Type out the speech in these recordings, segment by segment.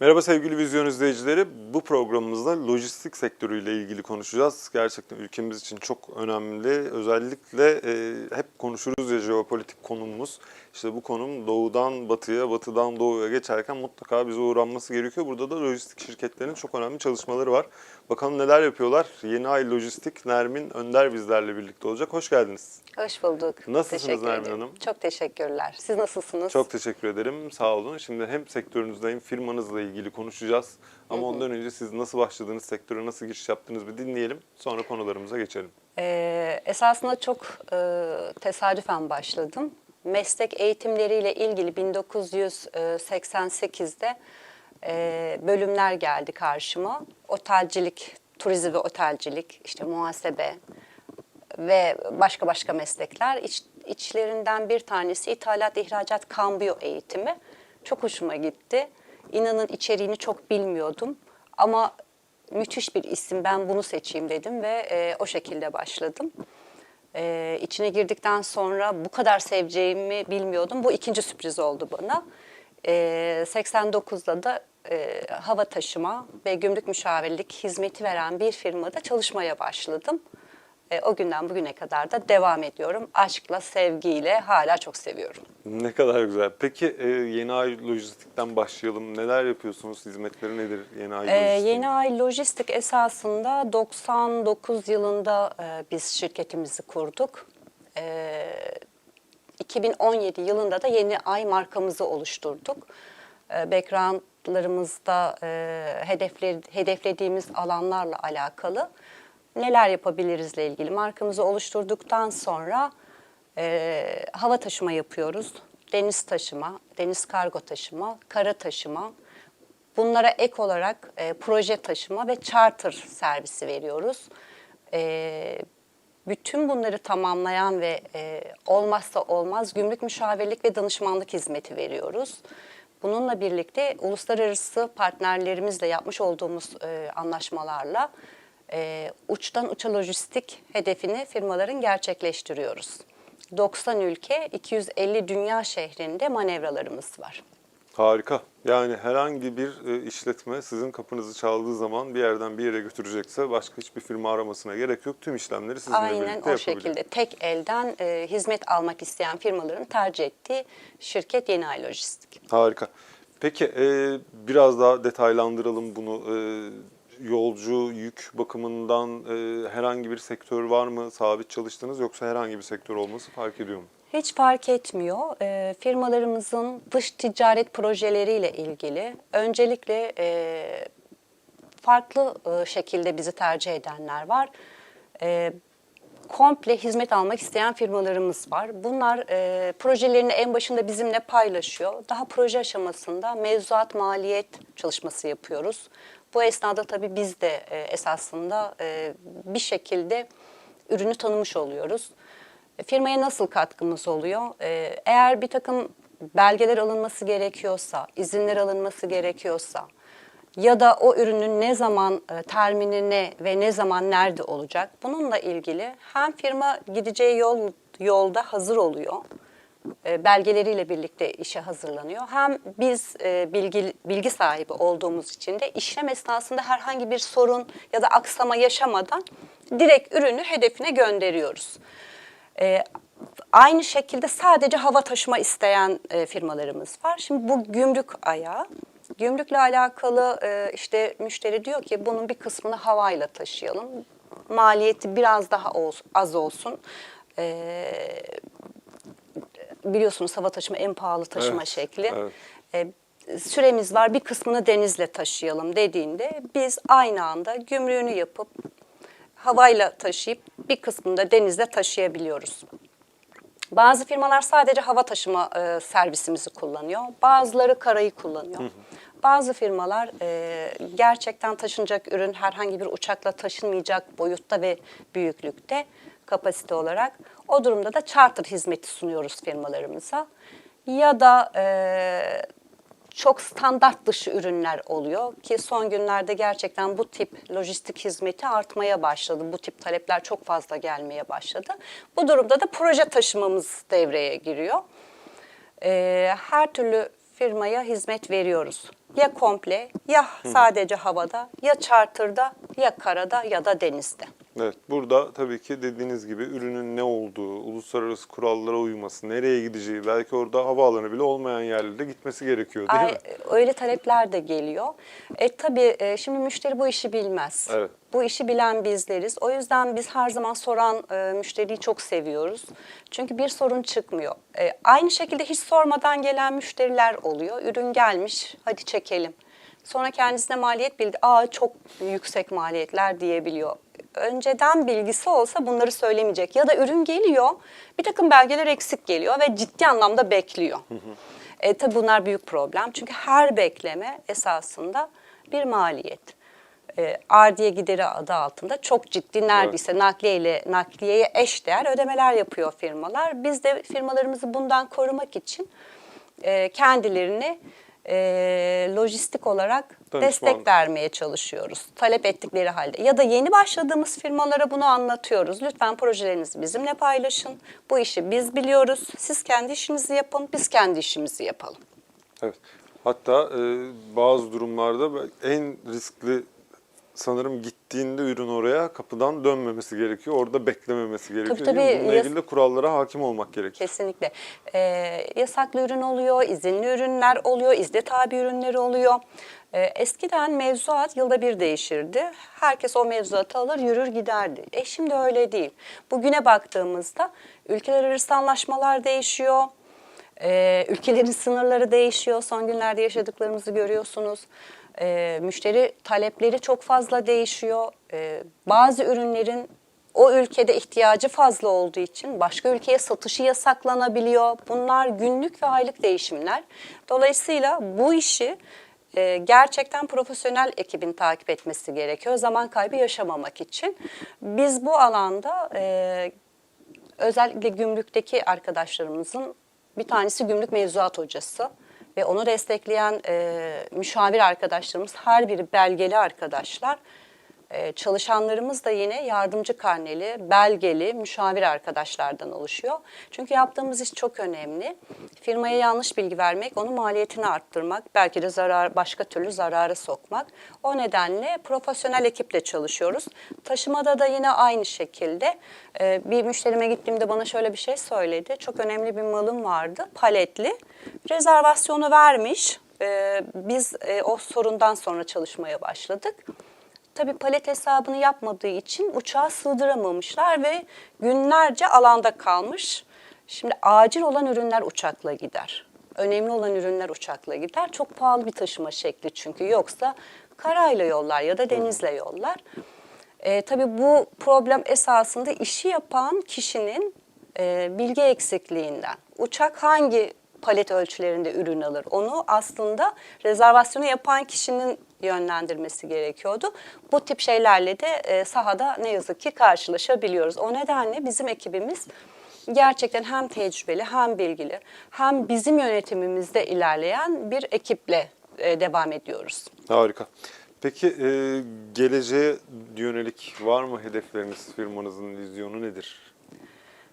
Merhaba sevgili vizyon izleyicileri. Bu programımızda lojistik sektörüyle ilgili konuşacağız. Gerçekten ülkemiz için çok önemli. Özellikle e, hep konuşuruz ya jeopolitik konumumuz. İşte bu konum doğudan batıya, batıdan doğuya geçerken mutlaka bize uğranması gerekiyor. Burada da lojistik şirketlerin çok önemli çalışmaları var. Bakalım neler yapıyorlar. Yeni Ay Lojistik Nermin Önder bizlerle birlikte olacak. Hoş geldiniz. Hoş bulduk. Nasılsınız Teşekkür Nermin ederim. Hanım? Çok teşekkürler. Siz nasılsınız? Çok teşekkür ederim. Sağ olun. Şimdi hem sektörünüzde hem firmanızla ilgili konuşacağız. Ama ondan önce siz nasıl başladınız, sektöre nasıl giriş yaptınız bir dinleyelim. Sonra konularımıza geçelim. Ee, esasında çok e, tesadüfen başladım. Meslek eğitimleriyle ilgili 1988'de e, bölümler geldi karşıma. Otelcilik, turizm ve otelcilik, işte muhasebe ve başka başka meslekler. İç, içlerinden bir tanesi ithalat, ihracat, kambiyo eğitimi. Çok hoşuma gitti. İnanın içeriğini çok bilmiyordum ama müthiş bir isim ben bunu seçeyim dedim ve e, o şekilde başladım. E, içine girdikten sonra bu kadar seveceğimi bilmiyordum. Bu ikinci sürpriz oldu bana. E, 89'da da e, hava taşıma ve gümrük müşavirlik hizmeti veren bir firmada çalışmaya başladım. E, o günden bugüne kadar da devam ediyorum. Aşkla, sevgiyle hala çok seviyorum. Ne kadar güzel. Peki e, Yeni Ay Lojistik'ten başlayalım. Neler yapıyorsunuz? Hizmetleri nedir Yeni Ay Ee, Lojistik'in? Yeni Ay Lojistik esasında 99 yılında e, biz şirketimizi kurduk. Ee, 2017 yılında da Yeni Ay markamızı oluşturduk. Ee, backgroundlarımızda e, hedefle, hedeflediğimiz alanlarla alakalı neler yapabilirizle ilgili markamızı oluşturduktan sonra e, hava taşıma yapıyoruz. Deniz taşıma, deniz kargo taşıma, kara taşıma, Bunlara ek olarak e, proje taşıma ve charter servisi veriyoruz. E, bütün bunları tamamlayan ve e, olmazsa olmaz gümrük müşavirlik ve danışmanlık hizmeti veriyoruz. Bununla birlikte uluslararası partnerlerimizle yapmış olduğumuz e, anlaşmalarla e, uçtan uça lojistik hedefini firmaların gerçekleştiriyoruz. 90 ülke, 250 dünya şehrinde manevralarımız var. Harika. Yani herhangi bir e, işletme sizin kapınızı çaldığı zaman bir yerden bir yere götürecekse başka hiçbir firma aramasına gerek yok. Tüm işlemleri sizinle Aynen birlikte o şekilde tek elden e, hizmet almak isteyen firmaların tercih ettiği şirket Yeni Ay Lojistik. Harika. Peki e, biraz daha detaylandıralım bunu. E, yolcu, yük bakımından e, herhangi bir sektör var mı? Sabit çalıştınız yoksa herhangi bir sektör olması fark ediyor mu? Hiç fark etmiyor. E, firmalarımızın dış ticaret projeleriyle ilgili öncelikle e, farklı e, şekilde bizi tercih edenler var. E, komple hizmet almak isteyen firmalarımız var. Bunlar e, projelerini en başında bizimle paylaşıyor. Daha proje aşamasında mevzuat maliyet çalışması yapıyoruz. Bu esnada tabii biz de e, esasında e, bir şekilde ürünü tanımış oluyoruz. Firmaya nasıl katkımız oluyor? E, Eğer bir takım belgeler alınması gerekiyorsa, izinler alınması gerekiyorsa ya da o ürünün ne zaman e, termini ne ve ne zaman nerede olacak bununla ilgili hem firma gideceği yol yolda hazır oluyor e, belgeleriyle birlikte işe hazırlanıyor. Hem biz e, bilgi bilgi sahibi olduğumuz için de işlem esnasında herhangi bir sorun ya da aksama yaşamadan direkt ürünü hedefine gönderiyoruz. E, aynı şekilde sadece hava taşıma isteyen e, firmalarımız var. Şimdi bu gümrük ayağı. Gümrükle alakalı e, işte müşteri diyor ki bunun bir kısmını havayla taşıyalım. Maliyeti biraz daha ol- az olsun. E, biliyorsunuz hava taşıma en pahalı taşıma Evet, şekli. evet. E, süremiz var bir kısmını denizle taşıyalım dediğinde biz aynı anda gümrüğünü yapıp havayla taşıyıp bir kısmını da denizle taşıyabiliyoruz. Bazı firmalar sadece hava taşıma e, servisimizi kullanıyor. Bazıları karayı kullanıyor. Bazı firmalar e, gerçekten taşınacak ürün herhangi bir uçakla taşınmayacak boyutta ve büyüklükte kapasite olarak. O durumda da charter hizmeti sunuyoruz firmalarımıza. Ya da e, çok standart dışı ürünler oluyor ki son günlerde gerçekten bu tip lojistik hizmeti artmaya başladı. Bu tip talepler çok fazla gelmeye başladı. Bu durumda da proje taşımamız devreye giriyor. Ee, her türlü firmaya hizmet veriyoruz. Ya komple, ya sadece havada, ya charter'da, ya karada ya da denizde. Evet, burada tabii ki dediğiniz gibi ürünün ne olduğu, uluslararası kurallara uyması, nereye gideceği, belki orada havaalanı bile olmayan yerlere gitmesi gerekiyor değil Ay, mi? öyle talepler de geliyor. E tabii e, şimdi müşteri bu işi bilmez. Evet. Bu işi bilen bizleriz. O yüzden biz her zaman soran e, müşteriyi çok seviyoruz. Çünkü bir sorun çıkmıyor. E, aynı şekilde hiç sormadan gelen müşteriler oluyor. Ürün gelmiş, hadi çekelim. Sonra kendisine maliyet bildi. Aa çok yüksek maliyetler diyebiliyor. Önceden bilgisi olsa bunları söylemeyecek. Ya da ürün geliyor, bir takım belgeler eksik geliyor ve ciddi anlamda bekliyor. E, tabii bunlar büyük problem. Çünkü her bekleme esasında bir maliyet. E, ardiye gideri adı altında çok ciddi neredeyse nakliye ile nakliyeye eş değer ödemeler yapıyor firmalar. Biz de firmalarımızı bundan korumak için e, kendilerini e, lojistik olarak Danışman. destek vermeye çalışıyoruz. Talep ettikleri halde. Ya da yeni başladığımız firmalara bunu anlatıyoruz. Lütfen projelerinizi bizimle paylaşın. Bu işi biz biliyoruz. Siz kendi işinizi yapın, biz kendi işimizi yapalım. Evet. Hatta e, bazı durumlarda en riskli sanırım gittiğinde ürün oraya kapıdan dönmemesi gerekiyor. Orada beklememesi gerekiyor. Tabii, tabii. Bununla ilgili de kurallara hakim olmak gerekiyor. Kesinlikle. Ee, yasaklı ürün oluyor, izinli ürünler oluyor, izne tabi ürünleri oluyor. Ee, eskiden mevzuat yılda bir değişirdi. Herkes o mevzuatı alır, yürür giderdi. E şimdi öyle değil. Bugüne baktığımızda ülkeler arası anlaşmalar değişiyor. Ee, ülkelerin sınırları değişiyor. Son günlerde yaşadıklarımızı görüyorsunuz. Ee, müşteri talepleri çok fazla değişiyor. Ee, bazı ürünlerin o ülkede ihtiyacı fazla olduğu için başka ülkeye satışı yasaklanabiliyor. Bunlar günlük ve aylık değişimler. Dolayısıyla bu işi e, gerçekten profesyonel ekibin takip etmesi gerekiyor. Zaman kaybı yaşamamak için. Biz bu alanda e, özellikle gümrükteki arkadaşlarımızın bir tanesi gümrük mevzuat hocası ve onu destekleyen e, müşavir arkadaşlarımız her biri belgeli arkadaşlar. E, çalışanlarımız da yine yardımcı karneli, belgeli, müşavir arkadaşlardan oluşuyor. Çünkü yaptığımız iş çok önemli. Firmaya yanlış bilgi vermek, onun maliyetini arttırmak, belki de zarar, başka türlü zarara sokmak. O nedenle profesyonel ekiple çalışıyoruz. Taşımada da yine aynı şekilde e, bir müşterime gittiğimde bana şöyle bir şey söyledi. Çok önemli bir malım vardı, paletli. Rezervasyonu vermiş. E, biz e, o sorundan sonra çalışmaya başladık. Tabii palet hesabını yapmadığı için uçağa sığdıramamışlar ve günlerce alanda kalmış. Şimdi acil olan ürünler uçakla gider. Önemli olan ürünler uçakla gider. Çok pahalı bir taşıma şekli çünkü yoksa karayla yollar ya da denizle yollar. E, tabii bu problem esasında işi yapan kişinin e, bilgi eksikliğinden. Uçak hangi palet ölçülerinde ürün alır? Onu aslında rezervasyonu yapan kişinin yönlendirmesi gerekiyordu. Bu tip şeylerle de e, sahada ne yazık ki karşılaşabiliyoruz. O nedenle bizim ekibimiz gerçekten hem tecrübeli hem bilgili hem bizim yönetimimizde ilerleyen bir ekiple e, devam ediyoruz. Harika. Peki e, geleceğe yönelik var mı hedefleriniz? Firmanızın vizyonu nedir?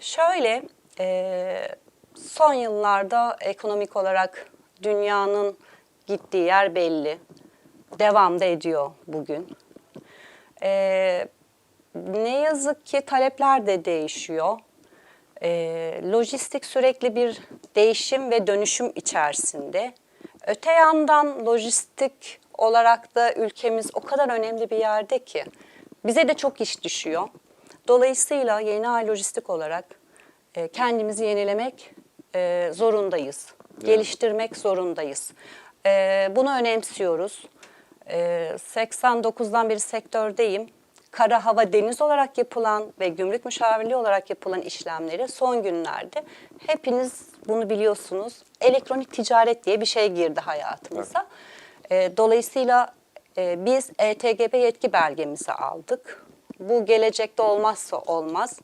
Şöyle, e, son yıllarda ekonomik olarak dünyanın gittiği yer belli. Devam da ediyor bugün. E, ne yazık ki talepler de değişiyor. E, lojistik sürekli bir değişim ve dönüşüm içerisinde. Öte yandan lojistik olarak da ülkemiz o kadar önemli bir yerde ki bize de çok iş düşüyor. Dolayısıyla yeni ay lojistik olarak e, kendimizi yenilemek e, zorundayız. Geliştirmek zorundayız. E, bunu önemsiyoruz. E, 89'dan beri sektördeyim. Kara, hava, deniz olarak yapılan ve gümrük müşavirliği olarak yapılan işlemleri son günlerde hepiniz bunu biliyorsunuz. Elektronik ticaret diye bir şey girdi hayatımıza. E, dolayısıyla e, biz ETGB yetki belgemizi aldık. Bu gelecekte olmazsa olmaz.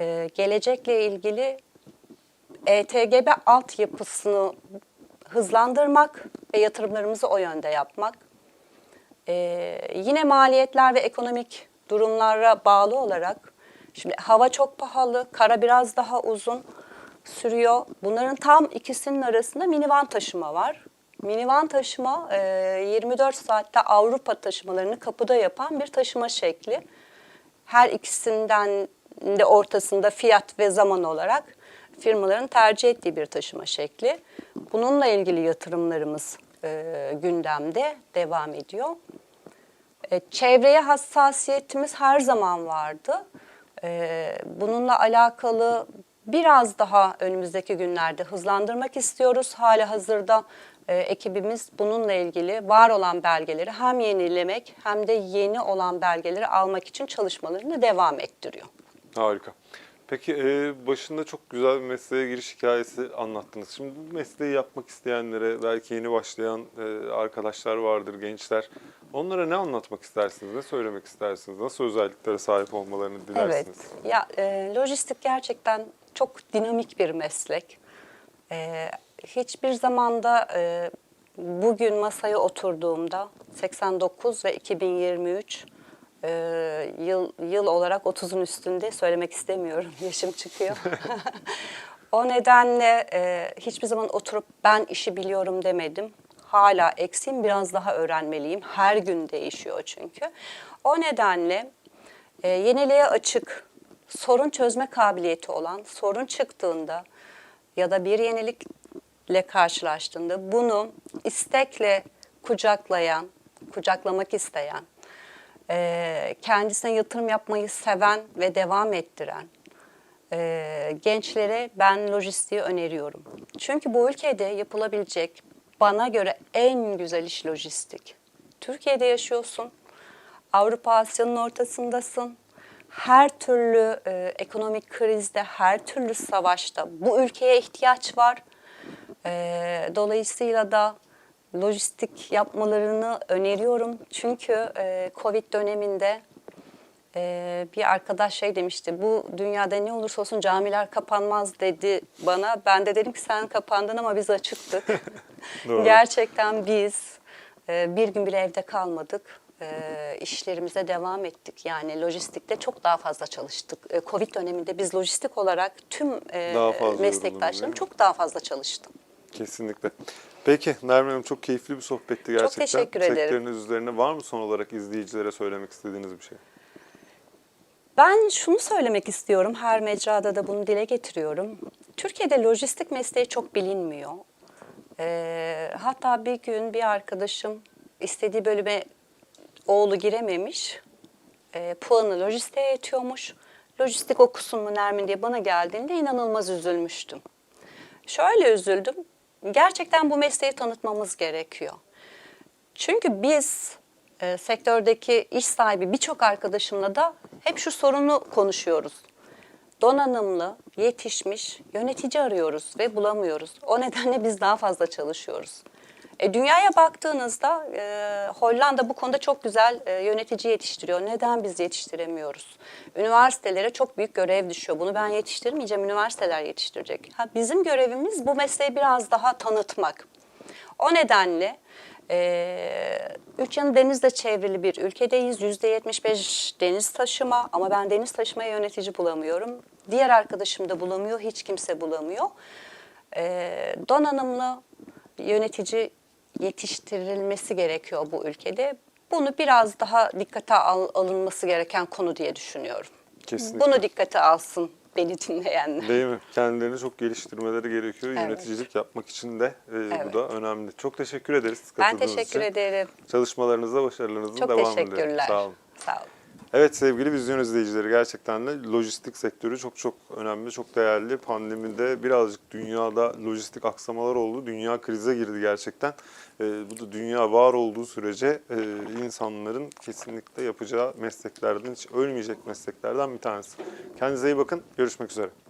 E, gelecekle ilgili ETGB altyapısını hızlandırmak ve yatırımlarımızı o yönde yapmak. Ee, yine maliyetler ve ekonomik durumlara bağlı olarak şimdi hava çok pahalı, kara biraz daha uzun sürüyor. Bunların tam ikisinin arasında minivan taşıma var. Minivan taşıma e, 24 saatte Avrupa taşımalarını kapıda yapan bir taşıma şekli. Her ikisinden de ortasında fiyat ve zaman olarak firmaların tercih ettiği bir taşıma şekli. Bununla ilgili yatırımlarımız e, gündemde devam ediyor. E, Çevreye hassasiyetimiz her zaman vardı. E, Bununla alakalı biraz daha önümüzdeki günlerde hızlandırmak istiyoruz. Hala hazırda e, ekibimiz bununla ilgili var olan belgeleri hem yenilemek hem de yeni olan belgeleri almak için çalışmalarını devam ettiriyor. Harika. Peki e, başında çok güzel bir mesleğe giriş hikayesi anlattınız. Şimdi bu mesleği yapmak isteyenlere, belki yeni başlayan e, arkadaşlar vardır, gençler. Onlara ne anlatmak istersiniz, ne söylemek istersiniz, nasıl özelliklere sahip olmalarını Evet, dilersiniz? ya e, lojistik gerçekten çok dinamik bir meslek. E, hiçbir zamanda e, bugün masaya oturduğumda 89 ve 2023 e, yıl yıl olarak 30'un üstünde söylemek istemiyorum, yaşım çıkıyor. o nedenle e, hiçbir zaman oturup ben işi biliyorum demedim. Hala eksiğim, biraz daha öğrenmeliyim. Her gün değişiyor çünkü. O nedenle e, yeniliğe açık, sorun çözme kabiliyeti olan, sorun çıktığında ya da bir yenilikle karşılaştığında bunu istekle kucaklayan, kucaklamak isteyen, e, kendisine yatırım yapmayı seven ve devam ettiren e, gençlere ben lojistiği öneriyorum. Çünkü bu ülkede yapılabilecek bana göre en güzel iş lojistik. Türkiye'de yaşıyorsun, Avrupa Asya'nın ortasındasın. Her türlü e, ekonomik krizde, her türlü savaşta bu ülkeye ihtiyaç var. E, dolayısıyla da lojistik yapmalarını öneriyorum. Çünkü e, Covid döneminde e, bir arkadaş şey demişti, bu dünyada ne olursa olsun camiler kapanmaz dedi bana. Ben de dedim ki sen kapandın ama biz açıktık. Gerçekten biz e, bir gün bile evde kalmadık. E, işlerimize devam ettik. Yani lojistikte çok daha fazla çalıştık. E, Covid döneminde biz lojistik olarak tüm e, meslektaşlarım çok daha fazla çalıştım. Kesinlikle. Peki Nermin Hanım çok keyifli bir sohbetti gerçekten. teşekkür ederim. Sektörünüz üzerine var mı son olarak izleyicilere söylemek istediğiniz bir şey? Ben şunu söylemek istiyorum, her mecrada da bunu dile getiriyorum. Türkiye'de lojistik mesleği çok bilinmiyor. Ee, hatta bir gün bir arkadaşım istediği bölüme oğlu girememiş, e, puanı lojistiğe yetiyormuş. Lojistik okusun mu Nermin diye bana geldiğinde inanılmaz üzülmüştüm. Şöyle üzüldüm, gerçekten bu mesleği tanıtmamız gerekiyor. Çünkü biz e, sektördeki iş sahibi birçok arkadaşımla da hep şu sorunu konuşuyoruz. Donanımlı, yetişmiş yönetici arıyoruz ve bulamıyoruz. O nedenle biz daha fazla çalışıyoruz. E, dünyaya baktığınızda e, Hollanda bu konuda çok güzel e, yönetici yetiştiriyor. Neden biz yetiştiremiyoruz? Üniversitelere çok büyük görev düşüyor. Bunu ben yetiştirmeyeceğim, üniversiteler yetiştirecek. Ha, bizim görevimiz bu mesleği biraz daha tanıtmak. O nedenle e, üç denizle çevrili bir ülkedeyiz. Yüzde 75 deniz taşıma ama ben deniz taşımaya yönetici bulamıyorum. Diğer arkadaşım da bulamıyor, hiç kimse bulamıyor. E, donanımlı yönetici yetiştirilmesi gerekiyor bu ülkede. Bunu biraz daha dikkate al- alınması gereken konu diye düşünüyorum. Kesinlikle. Bunu dikkate alsın beni dinleyenler. Değil mi? Kendilerini çok geliştirmeleri gerekiyor. Evet. Yöneticilik yapmak için de e, Evet. bu da önemli. Çok teşekkür ederiz Ben teşekkür için. ederim. Çalışmalarınızda başarılarınızın Çok devam ediyorum. teşekkürler. Sağ olun. Sağ olun. Evet sevgili vizyon izleyicileri gerçekten de lojistik sektörü çok çok önemli, çok değerli. Pandemide birazcık dünyada lojistik aksamalar oldu. Dünya krize girdi gerçekten. Ee, bu da dünya var olduğu sürece e, insanların kesinlikle yapacağı mesleklerden, hiç ölmeyecek mesleklerden bir tanesi. Kendinize iyi bakın. Görüşmek üzere.